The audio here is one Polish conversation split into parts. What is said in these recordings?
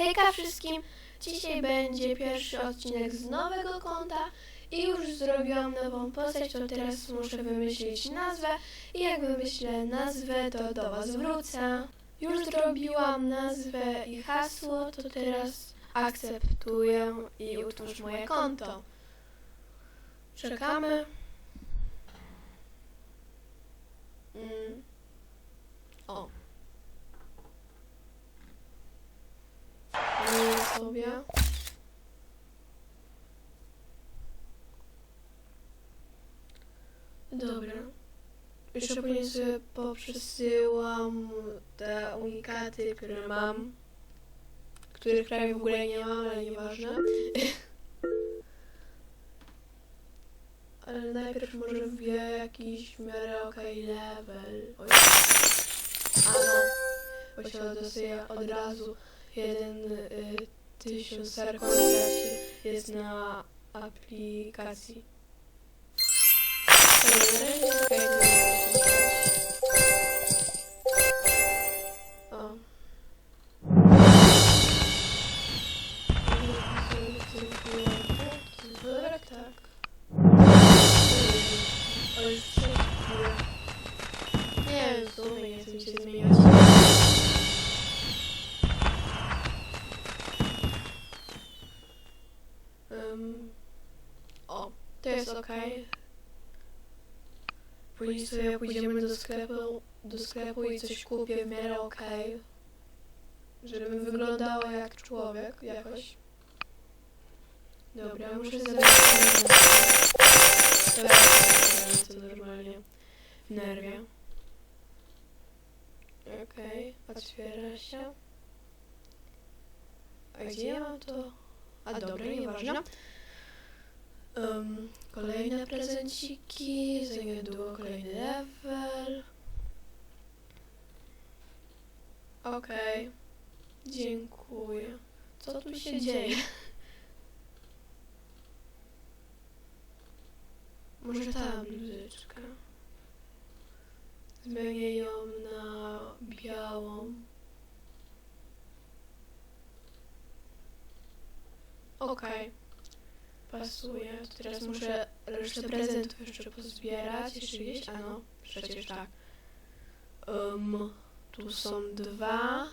Hejka wszystkim! Dzisiaj będzie pierwszy odcinek z nowego konta i już zrobiłam nową postać, to teraz muszę wymyślić nazwę i jak wymyślę nazwę, to do Was wrócę. Już zrobiłam nazwę i hasło, to teraz akceptuję i utwórz moje konto. Czekamy. Mm. O. sobie. Dobra. Jeszcze później sobie poprzesyłam te unikaty, które mam. Których prawie w ogóle nie mam, ale nieważne. ale najpierw może wbiję jakiś w miarę okej level. Oj. A no. Bo się dostaje od razu jeden y, tysiąc serkon jest na aplikacji. Dobra, to jest ok. Później sobie pójdziemy do sklepu, do sklepu i coś kupię w miarę ok. Żeby wyglądało jak człowiek jakoś. Dobra, muszę zabrać to normalnie w nerwie. Okej, otwiera się. A gdzie ja mam to? A dobra, nieważne. Um, kolejne prezenciki, za niedługo kolejny level. Okej, dziękuję. Co tu się dzieje? Może ta bluzeczka. Zmienię ją na białą. Okej. Pasuje. To teraz muszę resztę prezentów jeszcze pozbierać. Jeszcze gdzieś? A no, przecież tak. Um, tu są dwa.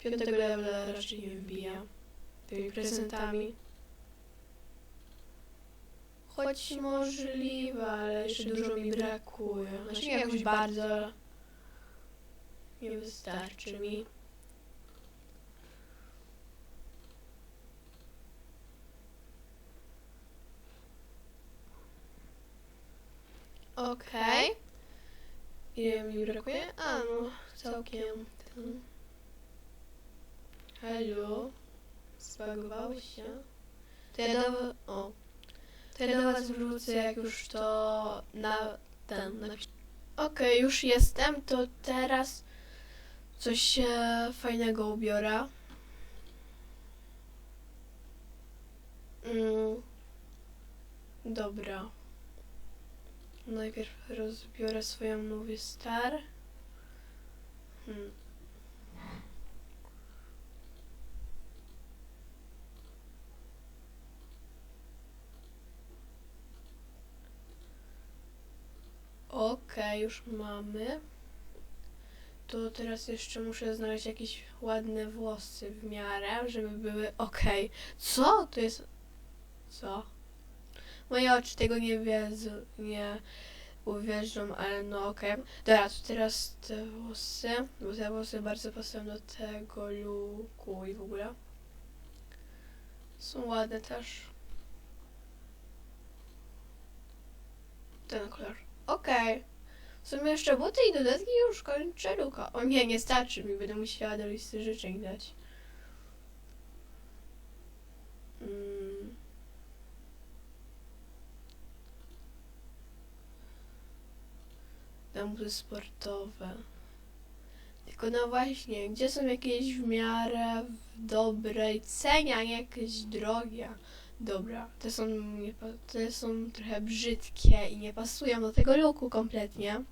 Piątego levela raczej nie wbija. Tymi prezentami. Choć możliwe, ale jeszcze dużo mi brakuje. Znaczy nie jakoś bardzo, ale nie wystarczy mi. Okej. Ile mi brakuje? A no, całkiem. ten. Halo? Zbagowało się? To ja do... O. To ja do was wrócę, jak już to na ten napiszę. Okej, już jestem, to teraz coś się fajnego ubiorę. Mm. Dobra. Najpierw rozbiorę swoją Movie Star. Hmm. Okej, już mamy. To teraz jeszcze muszę znaleźć jakieś ładne włosy w miarę, żeby były okej. Co? To jest... Co? Moje oczy tego nie wiedzą, nie uwierzą, ale no okej. Dobra, to teraz te włosy, bo te włosy bardzo pasują do tego luku i w ogóle. Są ładne też. Ten kolor. Okej. W sumie jeszcze buty i dodatki już kończę luka. O nie, nie starczy mi, będę musiała do listy życzeń dać. Mm. Buty sportowe. Tylko no właśnie, gdzie są jakieś w miarę w dobrej cenie, a nie jakieś drogie? Dobra, te są, te są trochę brzydkie i nie pasują do tego looku kompletnie.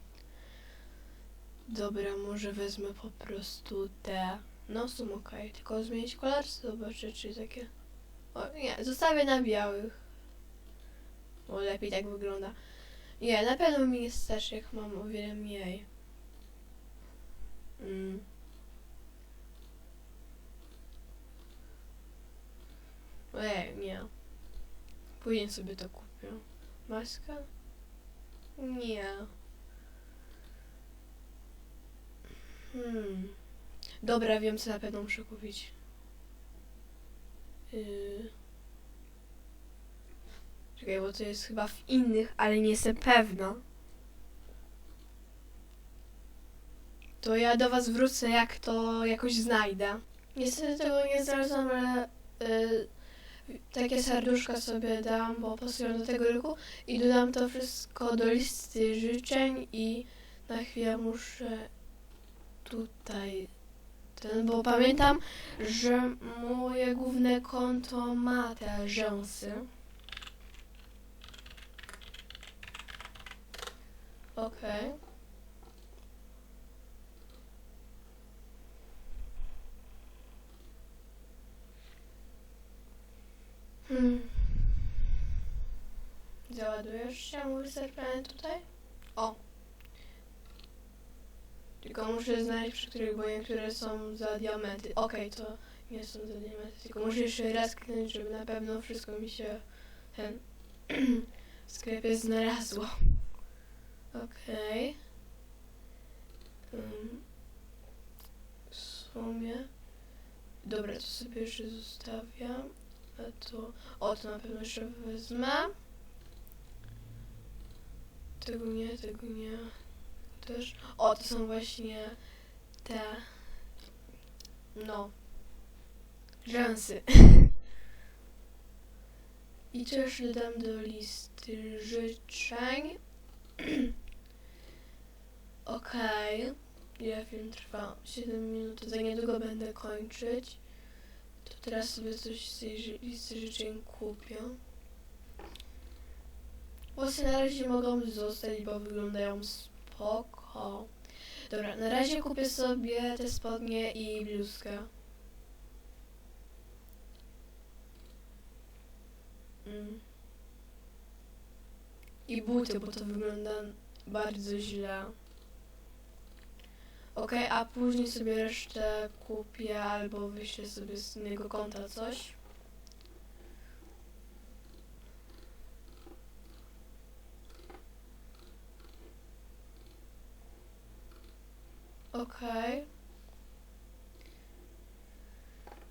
Dobra, może wezmę po prostu te No są okej, tylko zmienić kolor, zobaczę czy takie... O nie, zostawię na białych. Bo lepiej tak wygląda. Nie, na pewno mi nie starszy, jak mam o wiele mniej. Mm. Ej, nie. Później sobie to kupię. Maska? Nie. Hmm. Dobra, wiem co na pewno muszę kupić. Yy. Czekaj, bo to jest chyba w innych, ale nie jestem pewna. To ja do was wrócę, jak to jakoś znajdę. Niestety tego nie znalazłam, ale y, takie serduszka sobie dam, bo pasują do tego roku i dodam to wszystko do listy życzeń i na chwilę muszę tutaj ten, bo pamiętam, że moje główne konto ma te rzęsy. Okej. Hmm. Załadujesz się, mój serpent tutaj? O. Tylko muszę znaleźć, przy których, bo niektóre są za diamenty. Okej, to nie są za diamenty, tylko muszę jeszcze raz kliknąć, żeby na pewno wszystko mi się ten w sklepie znalazło. Okej. Ym, w sumie. Dobra, to sobie jeszcze zostawiam. A to. O, to na pewno jeszcze wezmę. Tego nie, tego nie. Też. O, to są właśnie te. No. Rzęsy. I też dodam do listy życzeń. Okej. Ile film trwa? 7 minut, za niedługo będę kończyć. To teraz sobie coś z tej listy życzeń kupię. Włosy na razie mogą zostać, bo wyglądają spoko. Dobra, na razie kupię sobie te spodnie i bluzkę. Mm. I buty, bo to wygląda bardzo źle. Okej, a później sobie resztę kupię albo wyślę sobie z innego konta coś. Okej.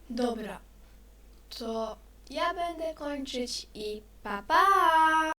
Dobra. To ja będę kończyć i pa pa!